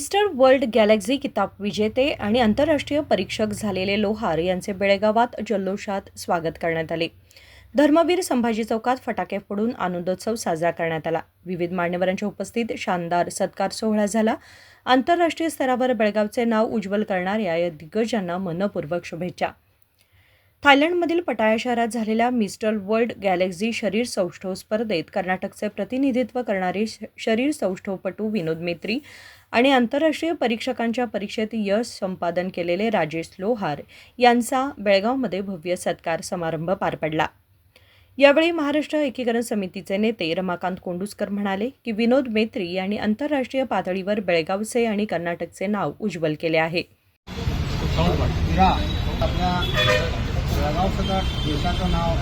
Mister world Galaxy किताब विजेते आणि आंतरराष्ट्रीय परीक्षक झालेले लोहार यांचे बेळगावात जल्लोषात स्वागत करण्यात आले. धर्मवीर संभाजी चौकात फटाके फोडून आनंदोत्सव साजरा करण्यात आला. विविध मान्यवरांच्या उपस्थित शानदार सत्कार सोहळा झाला. आंतरराष्ट्रीय स्तरावर बेळगावचे नाव उज्ज्वल करणाऱ्या या दिग्गजांना मनपूर्वक शुभेच्छा. थायलंडमधील पटाया शहरात झालेल्या मिस्टर वर्ल्ड गॅलेक्झी शरीर सौष्ठव स्पर्धेत कर्नाटकचे प्रतिनिधित्व करणारे श- शरीर सौष्ठवपटू विनोद मेत्री आणि आंतरराष्ट्रीय परीक्षकांच्या परीक्षेत यश संपादन केलेले राजेश लोहार यांचा बेळगावमध्ये भव्य सत्कार समारंभ पार पडला. यावेळी महाराष्ट्र एकीकरण समितीचे नेते रमाकांत कोंडुसकर म्हणाले की विनोद मेत्री यांनी आंतरराष्ट्रीय पातळीवर बेळगावचे आणि कर्नाटकचे नाव उज्ज्वल केले आहे. जळगाव सकट देशाचं नाव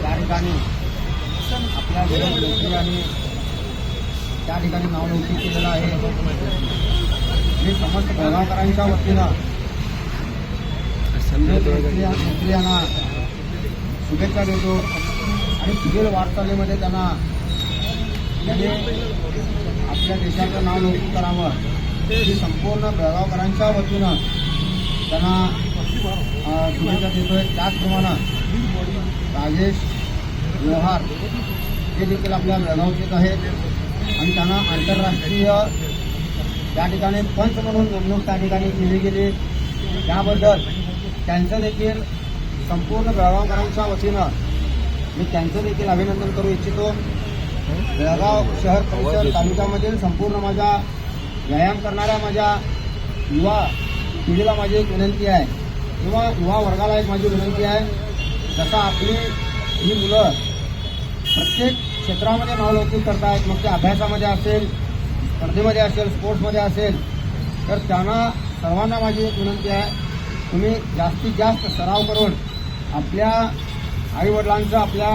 त्या ठिकाणी आपल्या विरोध मेत्री त्या ठिकाणी नाव नोंदणी केलेलं आहे. मी समस्त जळगावकरांच्या वतीनं विनोद यांना शुभेच्छा देतो आणि पुढील वाटचालीमध्ये त्यांना त्यांनी आपल्या देशाचं नाव नोंदणी करावं. ही संपूर्ण बेळगावकरांच्या वतीनं त्यांना अ, देतो देतोय. त्याचप्रमाणे राजेश व्यवहार हे देखील आपल्या बेळगावचेच आहेत. आणि त्यांना आंतरराष्ट्रीय त्या ठिकाणी पंच म्हणून नेमणूक त्या ठिकाणी केली गेली. त्याबद्दल त्यांचं देखील संपूर्ण बेळगावकरांच्या वतीनं मी त्यांचं देखील अभिनंदन करू इच्छितो. बेळगाव शहर परिसर तालुक्यामधील संपूर्ण माझ्या व्यायाम करणाऱ्या माझ्या युवा पिढीला माझी एक विनंती आहे. किंवा युवा वर्गाला एक माझी विनंती आहे जसा आपली ही मुलं प्रत्येक क्षेत्रामध्ये नावलौकिक करतायत मग ते अभ्यासामध्ये असेल स्पर्धेमध्ये असेल स्पोर्ट्समध्ये असेल तर त्यांना सर्वांना माझी एक विनंती आहे तुम्ही जास्तीत जास्त सराव करून आपल्या आईवडिलांचं आपल्या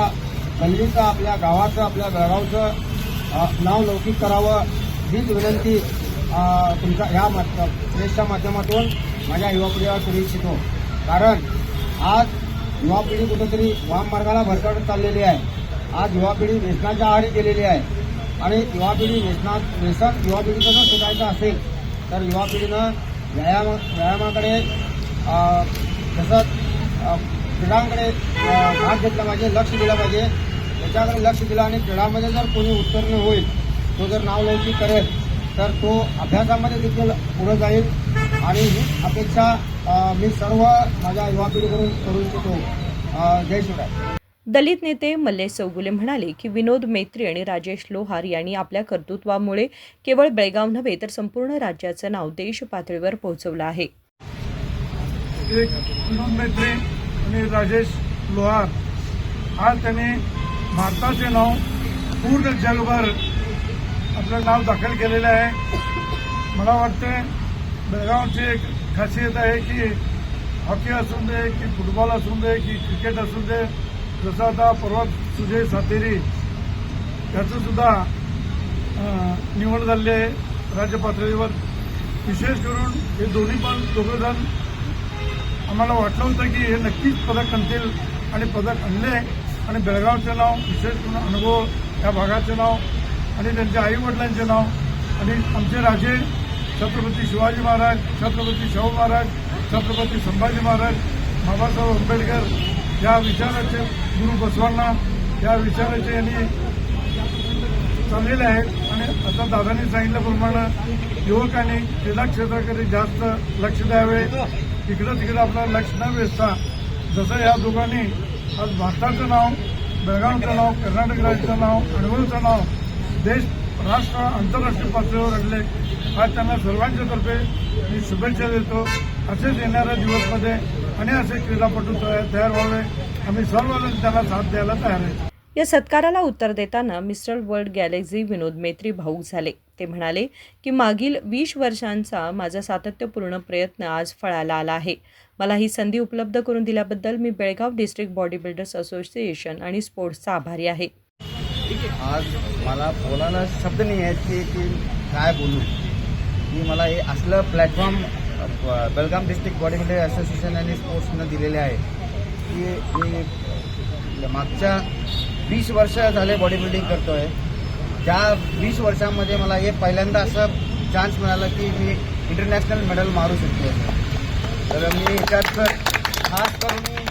गल्लीचं आपल्या गावाचं आपल्या बेळगावचं नाव लौकिक करावं हीच विनंती तुमचा तुमच्या ह्या माध्य प्रेसच्या माध्यमातून माझ्या युवा पिढीला करू इच्छितो. कारण आज युवा पिढी कुठेतरी वाम मार्गाला भरकटत चाललेली आहे. आज युवा पिढी व्यसनाच्या आहारी गेलेली आहे. आणि युवा पिढी व्यसनात व्यसन युवा पिढीचं जर सुटायचं असेल तर युवा पिढीनं व्यायाम व्यायामाकडे तसंच क्रीडांकडे भाग घेतला पाहिजे लक्ष दिलं पाहिजे. त्याच्याकडे लक्ष दिलं आणि क्रीडामध्ये जर कोणी उत्तीर्ण होईल तो जर नावलौकिक करेल तर तो अभ्यासामध्ये देखील पुढे जाईल. आणि हीच अपेक्षा मी सर्व माझ्या युवा पिढीकडून करू इच्छितो. जय शिवराय. दलित नेते मल्लेश चौगुले म्हणाले की विनोद मेत्री आणि राजेश लोहार यांनी आपल्या कर्तृत्वामुळे केवळ बेळगाव नव्हे तर संपूर्ण राज्याचं नाव देश पातळीवर पोहोचवलं आहे. एक विनोद मैत्री आणि राजेश लोहार आज त्यांनी भारताचे नाव पूर्ण जगभर आपलं नाव दाखल केलेलं आहे. मला वाटते बेळगावची एक खासियत आहे की हॉकी असून दे की फुटबॉल असून दे की क्रिकेट असू दे जसं आता परवा सुजय सातेरी याचं सुद्धा निवड झाली आहे राज्य पातळीवर. विशेष करून हे दोन्ही पण दोघंजण आम्हाला वाटलं होतं की हे नक्कीच पदक आणतील आणि पदक आणले. आणि बेळगावचे नाव विशेष करून अनुभव या भागाचे नाव आणि त्यांच्या आईवडिलांचे नाव आणि आमचे राजे छत्रपती शिवाजी महाराज छत्रपती शाहू महाराज छत्रपती संभाजी महाराज बाबासाहेब आंबेडकर या विचाराचे गुरु बसवांना या विचाराचे यांनी चाललेले आहेत. आणि आता दादांनी सांगितल्याप्रमाणे युवकांनी क्रीडा क्षेत्राकडे जास्त लक्ष द्यावे. इकडं तिकडं आपलं लक्ष न वेचता जसं या दोघांनी आज भारताचं नाव बेळगावचं नाव कर्नाटक राज्याचं नाव अडवळचं नाव देश राष्ट्र आंतरराष्ट्रीय पातळीवर आणले आज त्यांना सर्वांच्या तर्फे मी शुभेच्छा देतो. असेच येणाऱ्या दिवसमध्ये आणि असे क्रीडापटू तयार तयार व्हावे. आम्ही सर्वजण त्यांना साथ द्यायला तयार आहे. या सत्काराला उत्तर देताना mister world galaxy Vinod Metri भाऊक झाले. ते म्हणाले की मागील वीस वर्षांचा माझा सातत्यपूर्ण प्रयत्न आज फळाला आला आहे. मला ही संधी उपलब्ध करून दिल्याबद्दल मी Belgaum district body builders association आणि स्पोर्ट्सचा आभारी आहे. आज मला बोलायला शब्द नाही आहेत की की काय बोलू. की मला हे असलं platform Belgaum district body builder association आणि स्पोर्ट्सनं दिलेले आहे. की मी मागच्या वीस वर्ष झाले बॉडी बिल्डिंग करतो आहे त्या वीस वर्षामध्ये मला हे पहिल्यांदा असं चान्स मिळाला की मी इंटरनॅशनल मेडल मारू शकतो तर मी याच्यात खास करून मी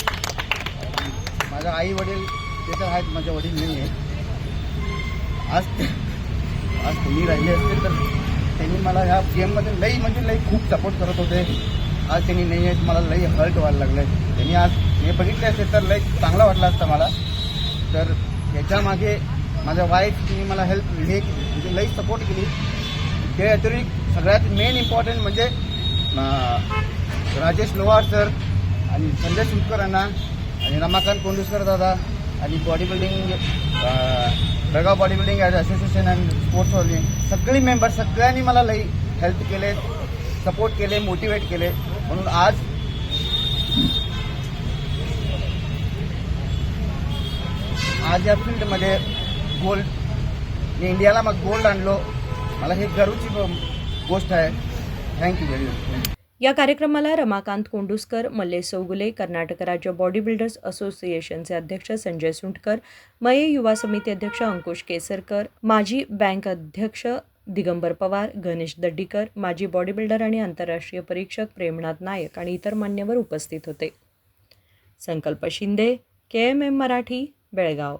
माझ्या आई वडील ते तर आहेत माझे वडील नाही आहे आज आज तुम्ही राहिले असते तर त्यांनी मला ह्या गेममध्ये लई म्हणजे लई खूप सपोर्ट करत होते. आज त्यांनी नाही आहेत मला लई हर्ट व्हायला लागलं त्यांनी आज हे बघितले असते तर लई चांगला वाटला असता मला. तर याच्यामागे माझ्या वाईफनी मला हेल्प हे म्हणजे लई सपोर्ट केली. ते अतिरिक्त सगळ्यात मेन इम्पॉर्टंट म्हणजे राजेश लोहार सर आणि संजय सुतकरांना आणि रमाकांत कोंडुसकर दादा. आणि body building Belgaum body building association and sports हॉलिंग सगळी मेंबर सगळ्यांनी मला लई हेल्प केले सपोर्ट केले मोटिवेट केले म्हणून आज आज या फील्डमध्ये गोल्ड मी इंडियाला मग गोल्ड आणलो मला हे गर्वची गोष्ट आहे थँक्यू व्हेरी मच या कार्यक्रमाला रमाकांत कोंडुसकर मल्लेश चौगुले कर्नाटक राज्य बॉडी बिल्डर्स असोसिएशनचे अध्यक्ष संजय सुंटकर मये युवा समिती अध्यक्ष अंकुश केसरकर माजी बँक अध्यक्ष दिगंबर पवार गणेश दड्डीकर माजी बॉडी बिल्डर आणि आंतरराष्ट्रीय परीक्षक प्रेमनाथ नायक आणि इतर मान्यवर उपस्थित होते. Sankalp Shinde K M M Marathi Belgaum.